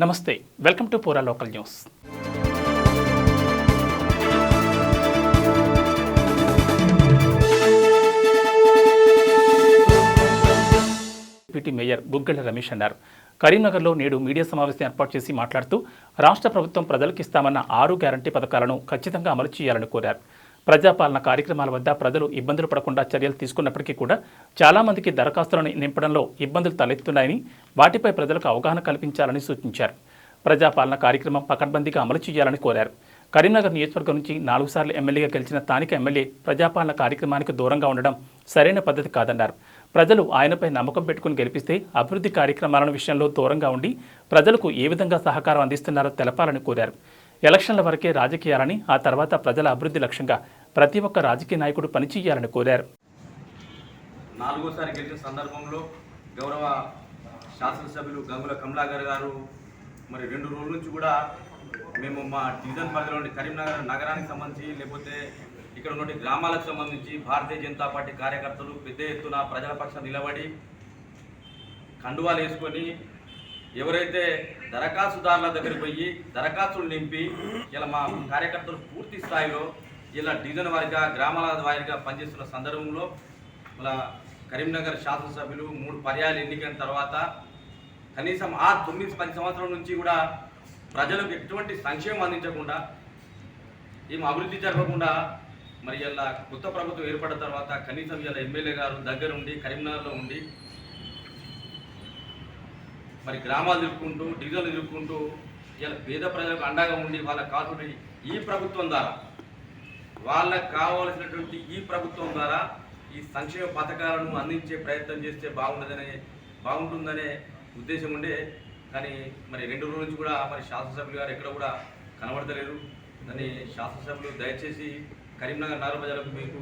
నమస్తే welcome to Pura local news. Deputy mayor Buggalla Ramesh అన్నారు. కరీంనగర్లో నేడు మీడియా సమావేశం ఏర్పాటు చేసి మాట్లాడుతూ రాష్ట్ర ప్రభుత్వం ప్రజలకు ఇస్తామన్న ఆరు గ్యారంటీ పథకాలను ఖచ్చితంగా అమలు చేయాలని కోరారు. ప్రజాపాలన కార్యక్రమాల వద్ద ప్రజలు ఇబ్బందులు పడకుండా చర్యలు తీసుకున్నప్పటికీ కూడా చాలామందికి దరఖాస్తులను నింపడంలో ఇబ్బందులు తలెత్తున్నాయని వాటిపై ప్రజలకు అవగాహన కల్పించాలని సూచించారు. ప్రజాపాలన కార్యక్రమం పకడ్బందీగా అమలు చేయాలని కోరారు. కరీంనగర్ నియోజకవర్గం నుంచి నాలుగు సార్లు ఎమ్మెల్యేగా గెలిచిన స్థానిక ఎమ్మెల్యే ప్రజాపాలన కార్యక్రమానికి దూరంగా ఉండడం సరైన పద్ధతి కాదన్నారు. ప్రజలు ఆయనపై నమ్మకం పెట్టుకుని గెలిపిస్తే అభివృద్ధి కార్యక్రమాల విషయంలో దూరంగా ఉండి ప్రజలకు ఏ విధంగా సహకారం అందిస్తున్నారో తెలపాలని కోరారు. ఎలక్షన్ల వరకే రాజకీయాలని ఆ తర్వాత ప్రజల అభివృద్ధి లక్ష్యంగా ప్రతి ఒక్క రాజకీయ నాయకుడు పనిచేయాలని కోరారు. నాలుగోసారి గెలిచిన సందర్భంలో గౌరవ శాసనసభ్యులు గంగుల కమలాగర్ గారు మరి రెండు రోజుల నుంచి కూడా మేము మా డివిజన్ పరిధిలోని కరీంనగర్ నగరానికి సంబంధించి లేకపోతే ఇక్కడ ఉన్న గ్రామాలకు సంబంధించి భారతీయ జనతా పార్టీ కార్యకర్తలు పెద్ద ఎత్తున ప్రజల పక్షం నిలబడి కండువాలు వేసుకొని ఎవరైతే దరఖాస్తుదారుల దగ్గరికి పోయి దరఖాస్తులు నింపి ఇలా మా కార్యకర్తలు పూర్తి స్థాయిలో ఇలా డివిజన్ వారిగా గ్రామాల వారిగా పనిచేస్తున్న సందర్భంలో ఇలా కరీంనగర్ శాసనసభ్యులు మూడు పర్యాలు ఎన్నికైన తర్వాత కనీసం ఆ తొమ్మిది పది సంవత్సరాల నుంచి కూడా ప్రజలకు ఎటువంటి సంక్షేమం అందించకుండా ఏం అభివృద్ధి జరగకుండా మరి ఇలా కొత్త ప్రభుత్వం ఏర్పడిన తర్వాత కనీసం ఇలా ఎమ్మెల్యే గారు దగ్గరుండి కరీంనగర్లో ఉండి మరి గ్రామాలు తిరుక్కుంటూ డివిజన్లు తిరుక్కుంటూ ఇలా పేద ప్రజలకు అండగా ఉండి వాళ్ళకి కాకుండా ఈ ప్రభుత్వం ద్వారా వాళ్ళకు కావాల్సినటువంటి ఈ ప్రభుత్వం ద్వారా ఈ సంక్షేమ పథకాలను అందించే ప్రయత్నం చేస్తే బాగుండదనే బాగుంటుందనే ఉద్దేశం ఉండే. కానీ మరి రెండు రోజుల నుంచి కూడా మరి శాసనసభ్యులు గారు ఎక్కడ కూడా కనబడతలేరు. దాన్ని శాసనసభ్యులు దయచేసి కరీంనగర్ నగర ప్రజలకు మీకు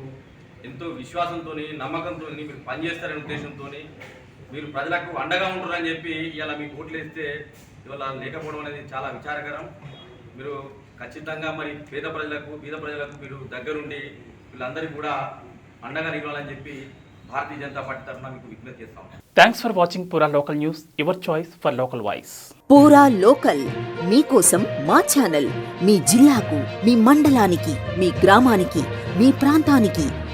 ఎంతో విశ్వాసంతో నమ్మకంతో మీరు పనిచేస్తారనే ఉద్దేశంతో మీరు ప్రజలకు అండగా ఉంటారని చెప్పి ఇలా మీకు ఓట్లు వేస్తే ఇవాళ లేకపోవడం అనేది చాలా విచారకరం. మీరు ఖచ్చితంగా మరి పేద ప్రజలకు పేద ప్రజలకు మీరు దగ్గరుండి వీళ్ళందరికీ కూడా అండగా నిలవాలని చెప్పి భారతీయ జనతా పార్టీ తరఫున మీకు విజ్ఞప్తి చేస్తాం thanks for watching Pura local news your choice for local voice Pura local మీకోసం మా ఛానల్ మీ జిల్లాకు మీ మండలానికి మీ గ్రామానికి మీ ప్రాంతానికి